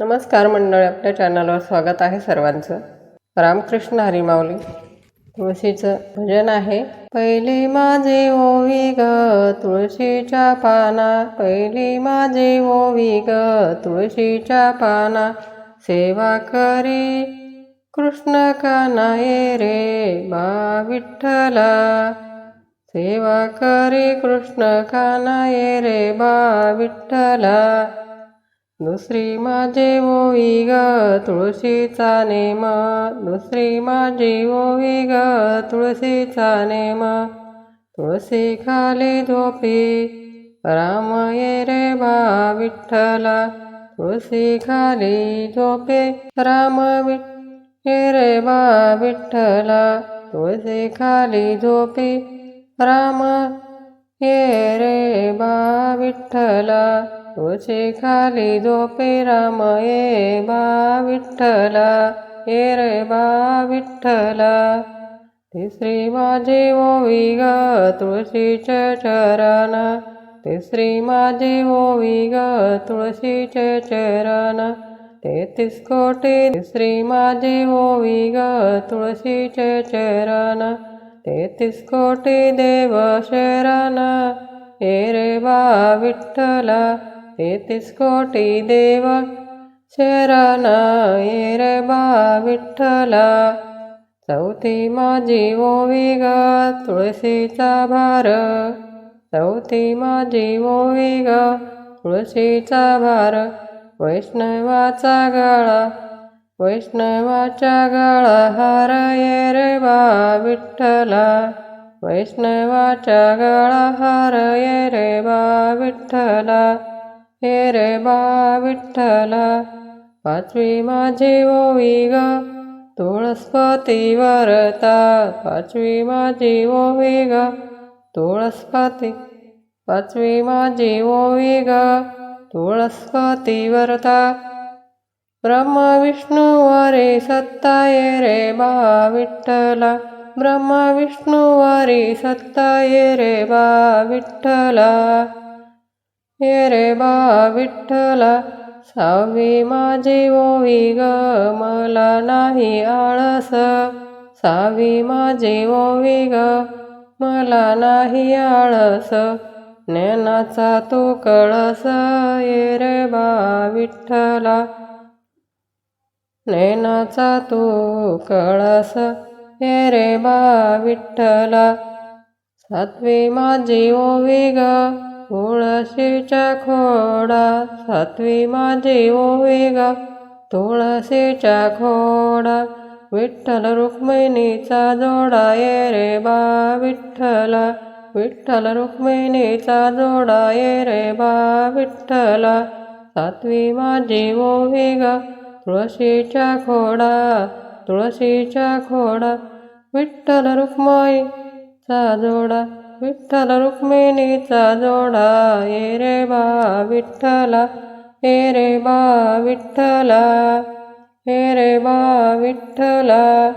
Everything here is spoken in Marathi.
नमस्कार मंडळी आपल्या चॅनलवर स्वागत आहे सर्वांचं. रामकृष्ण हरिमावली तुळशीचं भजन आहे. पहिली माझे ओवी ग तुळशीच्या पाना. पहिली माझे ओवी ग तुळशीच्या पाना. सेवा करी कृष्ण कानाये रे बा विठ्ठला. सेवा करी कृष्ण कानाये रे बा विठ्ठला. दुसरी माझे ओवी ग तुळशीचा नेम. दुसरी माझी ओवी ग तुळशीचा नेम. तुळशी खाली झोपी राम ये रे बा विठ्ठला. तुळशी खाली झोपे राम ये रे बा विठ्ठला. तुळशी खाली झोपी राम ये रे बा विठ्ठला तुळशी खाली झोपे राम ये बा विठ्ठला. ये रे बा विठ्ठला तिसरी माझी ओवी ग तुळशीचे चरण. तिसरी माझी ओवी ग तुळशीचे चरण. तेहतीस कोटी तिसरी माझी ओवी ग तुळशीचे चरण. तेहतीस कोटी देव शरणा. हे रे बा विठ्ठला तेहतीस कोटी देव शरणा. हे रे बा विठ्ठला चौथी माझी ओवी ग तुळशीचा भार. चौथी माझी ओवी ग तुळशीचा भार. वैष्णवाचा गळा वैष्णवाच्या गळा हार ये रे बा विठ्ठला. वैष्णवाच्या गळा हार ये रे बा विठ्ठला. हे रे बा विठ्ठला पाचवी माझी ओवी ग. तुळस्पती वरता पाचवी माझी ओवी ग. तुळस्पती पाचवी माझी ओवी ग. तुळस्पती वरता ब्रह्म विष्णू वारे सत्ताये रे बा विठ्ठला ब्रह्म विष्णू वारी सत्ताये रे बा विठ्ठला ये रे बा विठ्ठला सावी माझी ओवी ग मला नाही आळस सावी माझी ओवी ग मला नाही आळस ज्ञानाचा तू कळस ये रे बा विठ्ठला नैनाचा तू कळस. हे रे बा विठ्ठला. सातवी माझी ओवी ग. तुळशीच्या खोडा. सातवी माझी ओवी ग. तुळशीच्या खोडा. विठ्ठल रुक्मिणीचा जोडा. ये रे बा विठ्ठला. विठ्ठल रुक्मिणीचा जोडा. ये रे बा विठ्ठला. सातवी माझी ओवी ग. तुळशीच्या खोडा तुळशीच्या खोडा विठ्ठल रुक्माईचा जोडा विठ्ठल रुक्मिणीचा जोडा ये रे बा विठ्ठला हे रे बा विठ्ठला हे रे बा विठ्ठला.